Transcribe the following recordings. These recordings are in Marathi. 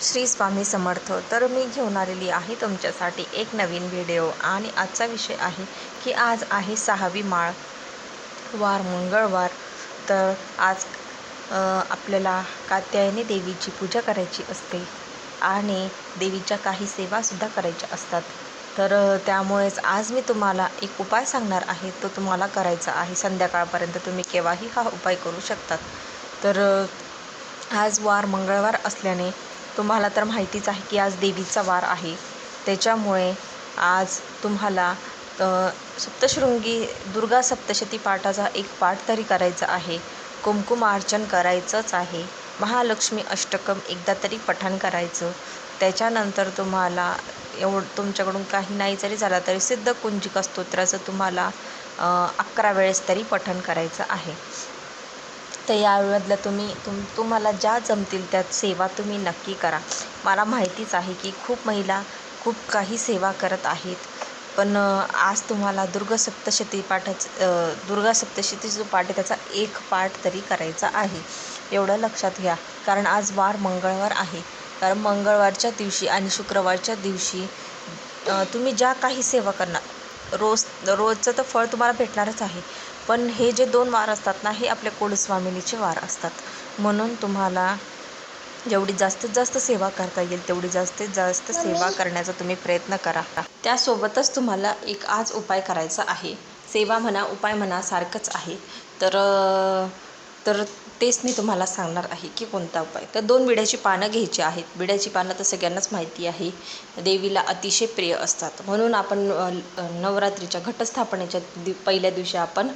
श्री स्वामी समर्थ तर मी घेऊन आलेली आहे तुमच्यासाठी एक नवीन व्हिडिओ. आणि आजचा विषय आहे की आज आहे सहावी माळ वार मंगळवार. तर आज आपल्याला कात्यायनी देवीची पूजा करायची असते. आणि देवीच्या काही सेवासुद्धा करायच्या असतात. तर त्यामुळेच आज मी तुम्हाला एक उपाय सांगणार आहे. तो तुम्हाला करायचा आहे. संध्याकाळपर्यंत तुम्ही केव्हाही हा उपाय करू शकतात. तर आज वार मंगळवार असल्याने तुम्हाला तर माहितीच आहे की आज देवीचा वार आहे. त्याच्यामुळे आज तुम्हाला सप्तशृंगी दुर्गा सप्तशती पाठाचा एक पाठ तरी करायचा आहे. कुंकुमार्चन करायचंच आहे. महालक्ष्मी अष्टकम एकदा तरी पठण करायचं. त्याच्यानंतर तुम्हाला एवढं तुमच्याकडून काही नाही जरी झाला तरी सिद्ध कुंजिका स्तोत्राचं तुम्हाला अकरा वेळेस तरी पठण करायचं आहे. तर यामधलं तुम्ही तुम तुम्हाला ज्या जमतील त्या सेवा तुम्ही नक्की करा. मला माहितीच आहे की खूप महिला खूप काही सेवा करत आहेत. पण आज तुम्हाला दुर्गा सप्तशती पाठाचं दुर्गा सप्तशती जो पाठ आहे त्याचा एक पाठ तरी करायचा आहे. एवढं लक्षात घ्या. कारण आज वार मंगळवार आहे. कारण मंगळवारच्या दिवशी आणि शुक्रवारच्या दिवशी तुम्ही ज्या काही सेवा करणार रोज रोजचं तर फळ तुम्हाला भेटणारच आहे. पण हे जे दोन वार असतात ना हे आपल्या कुलस्वामिनीचे वार असतात. म्हणून तुम्हाला जेवढी जास्तीत जास्त सेवा करता येईल तेवढी जास्तीत जास्त सेवा करण्याचा तुम्ही प्रयत्न करा. त्यासोबतच तुम्हाला एक आज उपाय करायचा आहे. सेवा म्हणा उपाय म्हणा सारखंच आहे. तर तर तेच मी तुम्हाला सांगणार आहे की कोणता उपाय. तर दोन विड्याची पानं घ्यायची आहेत. विड्याची पानं तर सगळ्यांनाच माहिती आहे. देवीला अतिशय प्रिय असतात. म्हणून आपण नवरात्रीच्या घटस्थापनेच्या दि पहिल्या दिवशी आपण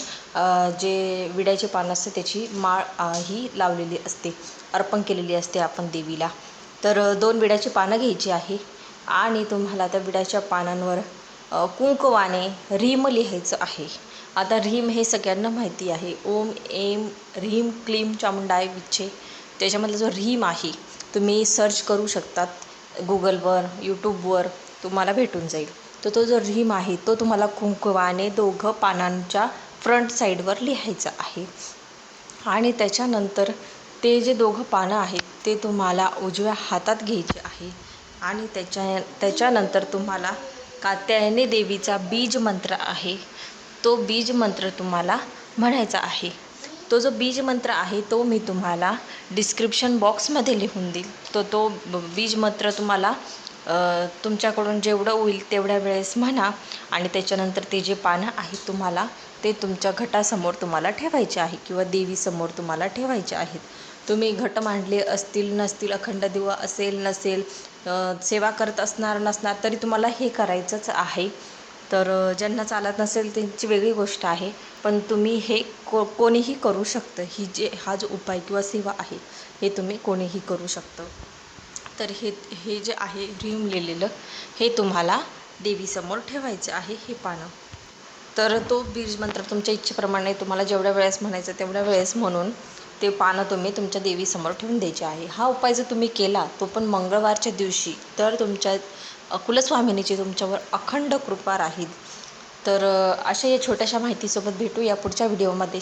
जे विड्याचे पानं असते त्याची माळ ही लावलेली असते. अर्पण केलेली असते आपण देवीला. तर दोन विड्याची पानं घ्यायची आहे. आणि तुम्हाला त्या विड्याच्या पानांवर कुंकवाने रीम लिहायचं आहे. आता रीम हे सगळ्यांना माहिती आहे. ओम एम रीम क्लीम चामुंडाय विच्छे. त्याच्यामधला जो रीम आहे तुम्ही सर्च करू शकतात. गुगलवर यूट्यूबवर तुम्हाला भेटून जाईल. तर तो जो रीम आहे तो तुम्हाला कुंकवाने दोघं पानांच्या फ्रंट साईडवर लिहायचं आहे. आणि त्याच्यानंतर ते जे दोघं पानं आहेत ते तुम्हाला उजव्या हातात घ्यायचे आहे. आणि त्याच्या त्याच्यानंतर तुम्हाला कात्यायनी देवीचा बीज मंत्र आहे. तो बीज मंत्र तुम्हाला म्हणायचा आहे. तो जो बीज मंत्र आहे तो मी तुम्हाला डिस्क्रिप्शन बॉक्समध्ये लिहून देईल. तो तो बीज मंत्र तुम्हाला तुमच्याकडून जेवढं होईल तेवढ्या वेळेस म्हणा आणि त्याच्यानंतर ते जे पानं आहेत तुम्हाला ते तुमच्या घटासमोर तुम्हाला ठेवायचे आहे किंवा देवीसमोर तुम्हाला ठेवायचे आहेत. तुम्ही घट मांडले असतील नसतील अखंड दिवा असेल नसेल सेवा करत असणार नसणार तरी तुम्हाला हे करायचंच आहे. तर ज्यांना चालत नसेल त्यांची वेगळी गोष्ट आहे. पण तुम्ही हे को कोणीही करू शकतं. ही जे हा जो उपाय किंवा सेवा आहे हे तुम्ही कोणीही करू शकतं. तर हे हे जे आहे रीम लिहिलेलं हे तुम्हाला देवीसमोर ठेवायचं आहे हे पानं. तर तो बीज मंत्र तुमच्या इच्छेप्रमाणे तुम्हाला जेवढ्या वेळेस म्हणायचं तेवढ्या वेळेस म्हणून ते पानं तुम्ही तुमच्या देवीसमोर ठेवून द्यायचे आहे. हा उपाय जर तुम्ही केला तो पण मंगळवारच्या दिवशी तर तुमच्या कुलस्वामिनीची तुमच्यावर अखंड कृपा राहील. तर अशा या छोट्याशा माहितीसोबत भेटू या पुढच्या व्हिडिओमध्ये.